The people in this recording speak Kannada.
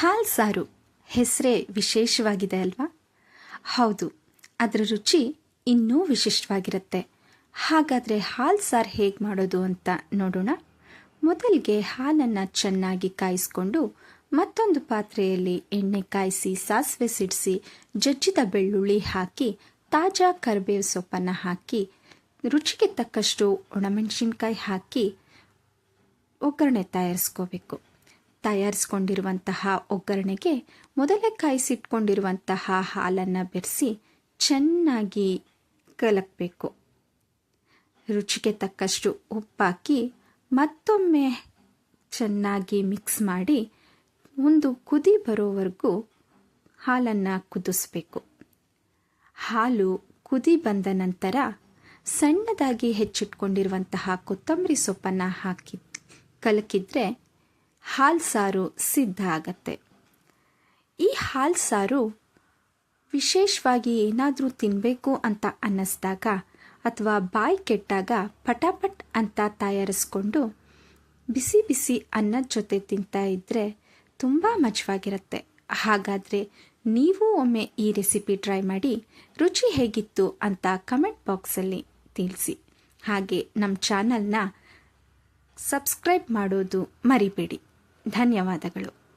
ಹಾಲ್ ಸಾರು ಹೆಸರೇ ವಿಶೇಷವಾಗಿದೆ ಅಲ್ವಾ? ಹೌದು, ಅದರ ರುಚಿ ಇನ್ನೂ ವಿಶಿಷ್ಟವಾಗಿರುತ್ತೆ. ಹಾಗಾದರೆ ಹಾಲ್ ಸಾರು ಹೇಗೆ ಮಾಡೋದು ಅಂತ ನೋಡೋಣ. ಮೊದಲಿಗೆ ಹಾಲನ್ನು ಚೆನ್ನಾಗಿ ಕಾಯಿಸ್ಕೊಂಡು ಮತ್ತೊಂದು ಪಾತ್ರೆಯಲ್ಲಿ ಎಣ್ಣೆ ಕಾಯಿಸಿ, ಸಾಸಿವೆ ಸಿಡಿಸಿ, ಜಜ್ಜಿದ ಬೆಳ್ಳುಳ್ಳಿ ಹಾಕಿ, ತಾಜಾ ಕರಿಬೇವು ಸೊಪ್ಪನ್ನು ಹಾಕಿ, ರುಚಿಗೆ ತಕ್ಕಷ್ಟು ಒಣಮೆಣಸಿನ್ಕಾಯಿ ಹಾಕಿ ಒಗ್ಗರಣೆ ತಯಾರಿಸ್ಕೋಬೇಕು. ತಯಾರಿಸ್ಕೊಂಡಿರುವಂತಹ ಒಗ್ಗರಣೆಗೆ ಮೊದಲೇ ಕಾಯಿಸಿಟ್ಕೊಂಡಿರುವಂತಹ ಹಾಲನ್ನು ಬೆರೆಸಿ ಚೆನ್ನಾಗಿ ಕಲಕಬೇಕು. ರುಚಿಗೆ ತಕ್ಕಷ್ಟು ಉಪ್ಪಾಕಿ ಮತ್ತೊಮ್ಮೆ ಚೆನ್ನಾಗಿ ಮಿಕ್ಸ್ ಮಾಡಿ ಒಂದು ಕುದಿ ಬರೋವರೆಗೂ ಹಾಲನ್ನು ಕುದಿಸ್ಬೇಕು. ಹಾಲು ಕುದಿ ಬಂದ ನಂತರ ಸಣ್ಣದಾಗಿ ಹೆಚ್ಚಿಟ್ಕೊಂಡಿರುವಂತಹ ಕೊತ್ತಂಬರಿ ಸೊಪ್ಪನ್ನು ಹಾಕಿ, ಕಲಕಿದ್ರೆ ಹಾಲು ಸಾರು ಸಿದ್ಧ ಆಗತ್ತೆ. ಈ ಹಾಲು ಸಾರು ವಿಶೇಷವಾಗಿ ಏನಾದರೂ ತಿನ್ನಬೇಕು ಅಂತ ಅನ್ನಿಸ್ದಾಗ ಅಥವಾ ಬಾಯಿ ಕೆಟ್ಟಾಗ ಪಟಾಪಟ್ ಅಂತ ತಯಾರಿಸ್ಕೊಂಡು ಬಿಸಿ ಬಿಸಿ ಅನ್ನದ ಜೊತೆ ತಿಂತಾ ಇದ್ದರೆ ತುಂಬ ಮಜವಾಗಿರುತ್ತೆ. ಹಾಗಾದರೆ ನೀವು ಒಮ್ಮೆ ಈ ರೆಸಿಪಿ ಟ್ರೈ ಮಾಡಿ ರುಚಿ ಹೇಗಿತ್ತು ಅಂತ ಕಮೆಂಟ್ ಬಾಕ್ಸಲ್ಲಿ ತಿಳಿಸಿ. ಹಾಗೆ ನಮ್ಮ ಚಾನಲ್ನ ಸಬ್ಸ್ಕ್ರೈಬ್ ಮಾಡೋದು ಮರಿಬೇಡಿ. ಧನ್ಯವಾದಗಳು.